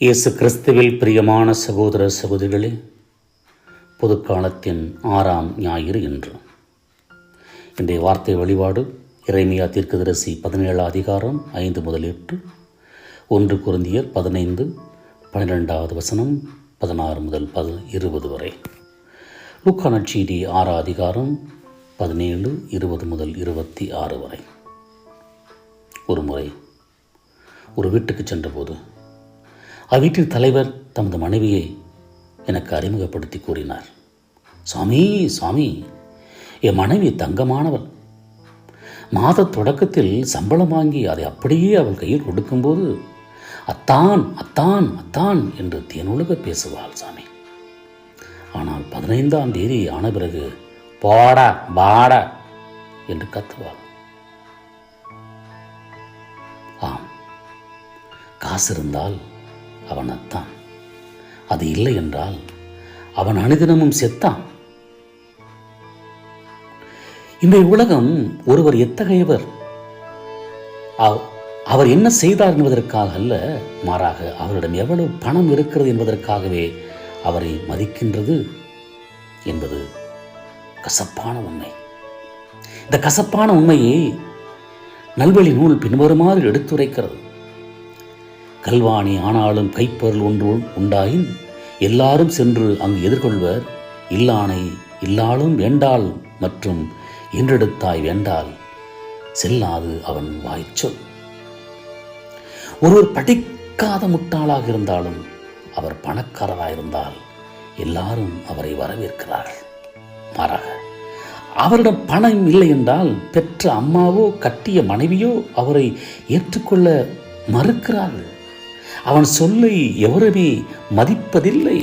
இயேசு கிறிஸ்துவில் பிரியமான சகோதர சகோதரிகளே பொதுக்காலத்தின் ஆறாம் ஞாயிறு இன்று. இன்றைய வார்த்தை வழிபாடு இறைமையா தீர்க்கதரிசி பதினேழு அதிகாரம் ஐந்து முதல் எட்டு ஒன்று குருந்தியர் பதினைந்து பன்னிரெண்டாவது வசனம் பதினாறு முதல் பது இருபது வரை. லூக்கான செய்தி ஆறாம் அதிகாரம் பதினேழு இருபது முதல் இருபத்தி ஆறு வரை. ஒரு முறை ஒரு வீட்டுக்கு சென்றபோது அவ்வீட்டில் தலைவர் தமது மனைவியை எனக்கு அறிமுகப்படுத்தி கூறினார். சாமி சாமி என் மனைவி தங்கமானவள். மாத தொடக்கத்தில் சம்பளம் வாங்கி அதை அப்படியே அவள் கையில் கொடுக்கும்போது அத்தான் அத்தான் அத்தான் என்று தேனுலக பேசுவாள் சாமி. ஆனால் பதினைந்தாம் தேதி ஆன பிறகு போடா பாடா என்று கத்துவாள். ஆம். காசு இருந்தால் அவன் அத்தான் அது இல்லை என்றால் அவன் அனுதினமும் செத்தான். இந்த உலகம் ஒருவர் எத்தகையவர்? அவர் என்ன செய்தார் என்பதற்காக அல்ல மாறாக அவரிடம் எவ்வளவு பணம் இருக்கிறது என்பதற்காகவே அவரை மதிக்கின்றது என்பது கசப்பான உண்மை. இந்த கசப்பான உண்மையை நல்வழி நூல் பின்வருமாறு எடுத்துரைக்கிறது. கல்வாணி ஆனாலும் கைப்பொருள் ஒன்று உண்டாயின் எல்லாரும் சென்று அங்கு எதிர்கொள்வர். இல்லானை இல்லாலும் வேண்டாள் மற்றும் என்றெடுத்தாய் வேண்டால் செல்லாது அவன் வாய்ச்சொல். ஒருவர் படிக்காத முட்டாளாக இருந்தாலும் அவர் பணக்காரராக இருந்தால் எல்லாரும் அவரை வரவேற்கிறார்கள் மாறாக அவரிடம் பணம் இல்லை என்றால் பெற்ற அம்மாவோ கட்டிய மனைவியோ அவரை ஏற்றுக்கொள்ள மறுக்கிறார்கள். அவன் சொல்லை எவருமே மதிப்பதில்லை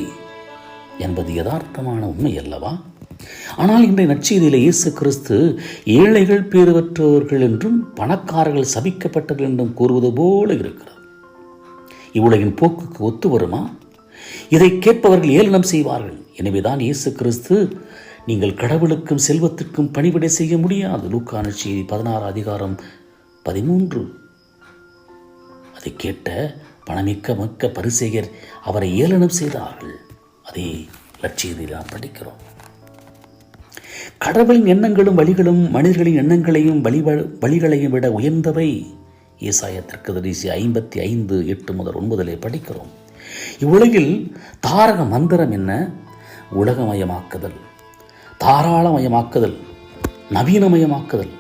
என்பது யதார்த்தமான உண்மை அல்லவா? ஆனால் இன்றைய நற்செய்தியிலே இயேசு கிறிஸ்து ஏழைகள் பேறுபற்றவர்கள் என்றும் பணக்காரர்கள் சபிக்கப்பட்டவர்கள் என்றும் கூறுவது போல இருக்கிறது. இவ்வுலகின் போக்குக்கு ஒத்து வருமா? இதை கேட்பவர்கள் ஏளனம் செய்வார்கள். எனவேதான் இயேசு கிறிஸ்து நீங்கள் கடவுளுக்கும் செல்வத்திற்கும் பணிவிடை செய்ய முடியாது. லூக்கான செய்தி பதினாறு அதிகாரம் பதிமூன்று. அதை கேட்ட பணமிக்க மிக்க பரிசெயர் அவரை ஏளனம் செய்தார்கள். அதே லட்சியத்தில் நாம் படிக்கிறோம். கடவுளின் எண்ணங்களும் வழிகளும் மனிதர்களின் எண்ணங்களையும் வழி வழிகளையும் விட உயர்ந்தவை. ஏசாயத்திற்கு தரிசி ஐம்பத்தி ஐந்து எட்டு முதல் ஒன்பதிலே படிக்கிறோம். இவ்வுலகில் தாரக மந்திரம் என்ன? உலகமயமாக்குதல். தாராளமயமாக்குதல். நவீனமயமாக்குதல்.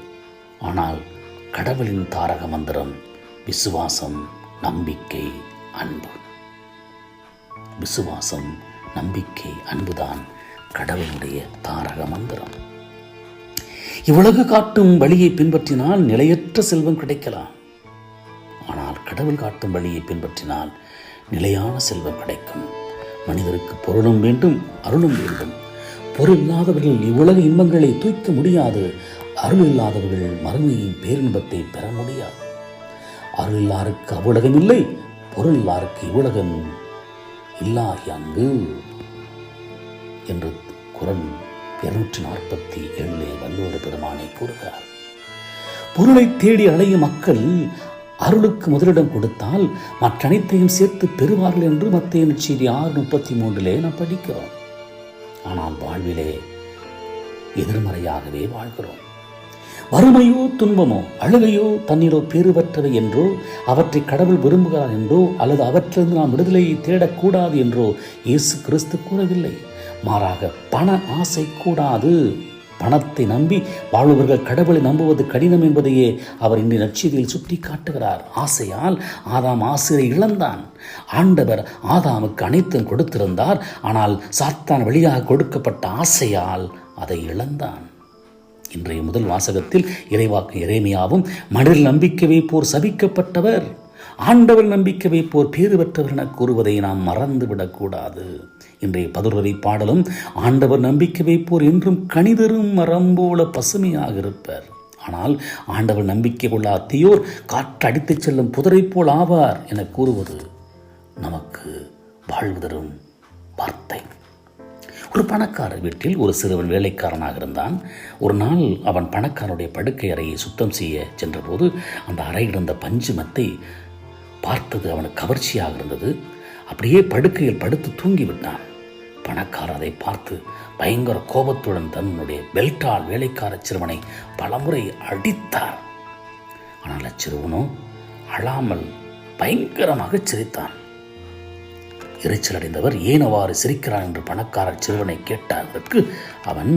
ஆனால் கடவுளின் தாரக மந்திரம் விசுவாசம் நம்பிக்கை அன்பு. விசுவாசம் நம்பிக்கை அன்புதான் கடவுளுடைய தாரக மந்திரம். இவ்வுலகு காட்டும் வழியை பின்பற்றினால் நிலையற்ற செல்வம் கிடைக்கலாம். ஆனால் கடவுள் காட்டும் வழியை பின்பற்றினால் நிலையான செல்வம் கிடைக்கும். மனிதருக்கு பொருளும் வேண்டும் அருளும் வேண்டும். பொருள் இல்லாதவர்கள் இவ்வுலக இன்பங்களை தூக்க முடியாது. அருள் இல்லாதவர்கள் மறுமையின் பேரின்பத்தை பெற முடியாது. அருள் அவ்வுலகம் இல்லை பொருளாருக்கு இவ்வுலகம் இல்லாகி அங்கு. என்று குரல் இருநூற்றி நாற்பத்தி ஏழிலே வல்லோடு பெருமானை கூறுகிறார். பொருளை தேடி அலையும் மக்கள் அருளுக்கு முதலிடம் கொடுத்தால் மற்ற அனைத்தையும் சேர்த்து பெறுவார்கள் என்று மத்திய செய்தி ஆறு முப்பத்தி மூன்றிலே நாம் படிக்கிறோம். ஆனால் வாழ்விலே எதிர்மறையாகவே வாழ்கிறோம். வறுமையோ துன்பமோ அழுகையோ தண்ணீரோ பேறுபற்றவை என்றோ அவற்றை கடவுள் விரும்புகிறார் என்றோ அல்லது அவற்றிலிருந்து நாம் விடுதலையை தேடக்கூடாது என்றோ இயேசு கிறிஸ்து கூறவில்லை. மாறாக பண ஆசை கூடாது. பணத்தை நம்பி வாழ்பவர்கள் கடவுளை நம்புவது கடினம் என்பதையே அவர் இன்றைய நற்செய்தியில் சுட்டி காட்டுகிறார் ஆசையால் ஆதாம் ஆசிரியை இழந்தான். ஆண்டவர் ஆதாமுக்கு அனைத்தும் கொடுத்திருந்தார். ஆனால் சாத்தான் வழியாக கொடுக்கப்பட்ட ஆசையால் அதை இழந்தான். இன்றைய முதல் வாசகத்தில் இறைவாக்கு இறைமையாவும் மனிதர் நம்பிக்கை வைப்போர் சபிக்கப்பட்டவர் ஆண்டவர் நம்பிக்கை வைப்போர் பேறு பெற்றவர் என கூறுவதை நாம் மறந்துவிடக்கூடாது இன்றைய பதிலுரை பாடலும் ஆண்டவர் நம்பிக்கை வைப்போர் என்றும் கணிதரும் மரம் போல பசுமையாக இருப்பர். ஆனால் ஆண்டவர் நம்பிக்கை கொள்ள தீயோர் காற்றடித்துச் செல்லும் புதரைப் போல் ஆவார் என கூறுவது நமக்கு வாழ்வு தரும் வார்த்தை ஒரு பணக்காரர் வீட்டில் ஒரு சிறுவன் வேலைக்காரனாக இருந்தான். ஒரு நாள் அவன் பணக்காரனுடைய படுக்கை அறையை சுத்தம் செய்ய சென்றபோது அந்த அறையில் இருந்த பஞ்சு மத்தை பார்த்தது அவனுக்கு கவர்ச்சியாக இருந்தது. அப்படியே படுக்கையில் படுத்து தூங்கிவிட்டான் பணக்காரர் அதை பார்த்து பயங்கர கோபத்துடன் தன்னுடைய பெல்ட்டால் வேலைக்கார சிறுவனை பலமுறை அடித்தார். ஆனால் அச்சிறுவனோ அழாமல் பயங்கரமாக சிரித்தான். எரிச்சல் அடைந்தவர் ஏன் அவ்வாறு சிரிக்கிறான் என்று பணக்காரர் சிறுவனை கேட்டதற்கு அவன்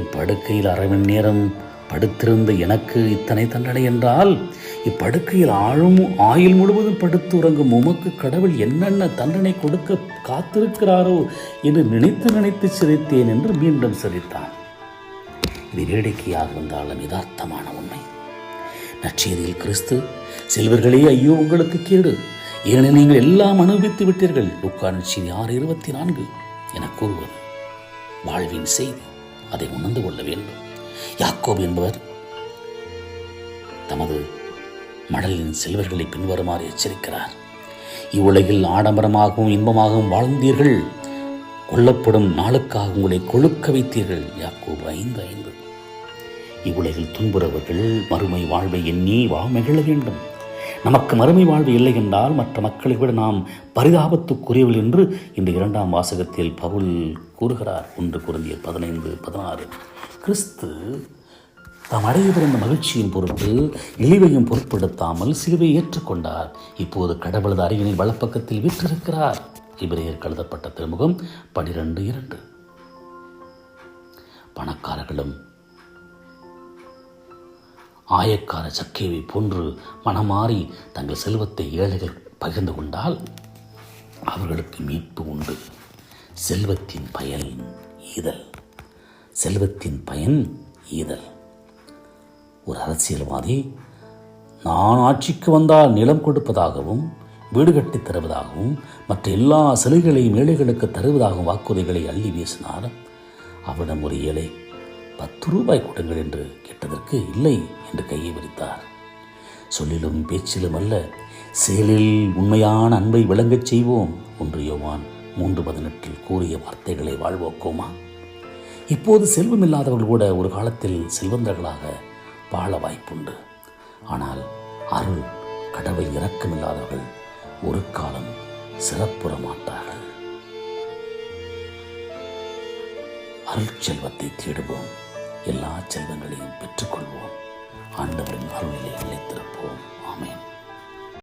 இப்படுக்கையில் அரை மணி நேரம் படுத்திருந்த எனக்கு இத்தனை தண்டனை என்றால் இப்படுக்கையில் ஆழும் ஆயுள் முழுவதும் படுத்து உறங்கும் உமக்கு கடவுள் என்னென்ன தண்டனை கொடுக்க காத்திருக்கிறாரோ என்று நினைத்து நினைத்து சிரித்தேன் என்று மீண்டும் சிரித்தான். இது வேடிக்கையாக இருந்தாலும் யதார்த்தமான உண்மை. நற்செய்தியில் கிறிஸ்து செல்வர்களே ஐயோ உங்களுக்கு கேடு. ஏனெனில் நீங்கள் எல்லாம் அனுபவித்து விட்டீர்கள். லுக்கா ஆறு இருபத்தி நான்கு என கூறுவது. வாழ்வின் செய்தி அதை உணர்ந்து கொள்ள வேண்டும். யாக்கோப் என்பவர் தமது மடலின் செல்வர்களை பின்வருமாறு எச்சரிக்கிறார். இவ்வுலகில் ஆடம்பரமாகவும் இன்பமாகவும் வாழ்ந்தீர்கள். கொல்லப்படும் நாளுக்காக உங்களை கொழுக்க வைத்தீர்கள். யாக்கோப் ஐந்து ஐந்து. இவ்வுலகில் துன்புறவர்கள் மறுமை வாழ்வை எண்ணி வாழ்மகிழ வேண்டும். நமக்கு மறுமை வாழ்வு இல்லை என்றால் மற்ற மக்களை விட நாம் பரிதாபத்துக்குரியவள் என்று இந்த இரண்டாம் வாசகத்தில் பவுல் கூறுகிறார். ஒன்று குருந்திய பதினைந்து பதினாறு. கிறிஸ்து தாம் அடையவிருந்த மகிழ்ச்சியின் பொருட்டு இழிவையும் பொருட்படுத்தாமல் சிலுவை ஏற்றுக்கொண்டார். இப்போது கடவுளது அருகினில் வலப்பக்கத்தில் விற்றிருக்கிறார் இவரையர் கழுதப்பட்ட திருமுகம் பனிரெண்டு இரண்டு. பணக்காரர்களும் ஆயக்கார சக்கையை போன்று மனமாறி தங்கள் செல்வத்தை ஏழைகள் பகிர்ந்து கொண்டால் அவர்களுக்கு மீட்பு உண்டு. செல்வத்தின் பயன் ஈதல். செல்வத்தின் பயன் ஈதல். ஒரு அரசியல்வாதி நான் ஆட்சிக்கு வந்தால் நிலம் கொடுப்பதாகவும் வீடு கட்டித் தருவதாகவும் மற்ற எல்லா சலுகைகளையும் ஏழைகளுக்கு தருவதாகவும் வாக்குறுதிகளை அள்ளி வீசினார். அவரிடம் ஒரு ஏழை பத்து ரூபாய் கொடுங்கள் என்று கேட்டதற்கு இல்லை என்று கையை விரித்தார். சொல்லிலும் பேச்சிலும் அல்ல செயலில் உண்மையான அன்பை விளங்கச் செய்வோம் ஒன்று யோவான் மூன்று பதினெட்டில் கூறிய வார்த்தைகளை வாழ்வோக்கோமா? இப்போது செல்வம் இல்லாதவர்கள் கூட ஒரு காலத்தில் செல்வந்தர்களாக வாழ வாய்ப்புண்டு. ஆனால் அருள் கடவுள் இரக்கமில்லாதவர்கள் ஒரு காலம் சிறப்புற மாட்டார்கள். அருள் செல்வத்தை தேடுவோம். எல்லா செல்வங்களையும் பெற்றுக்கொள்வோம். ஆண்டவரின் அருளிலே நிலைத்திருப்போம்.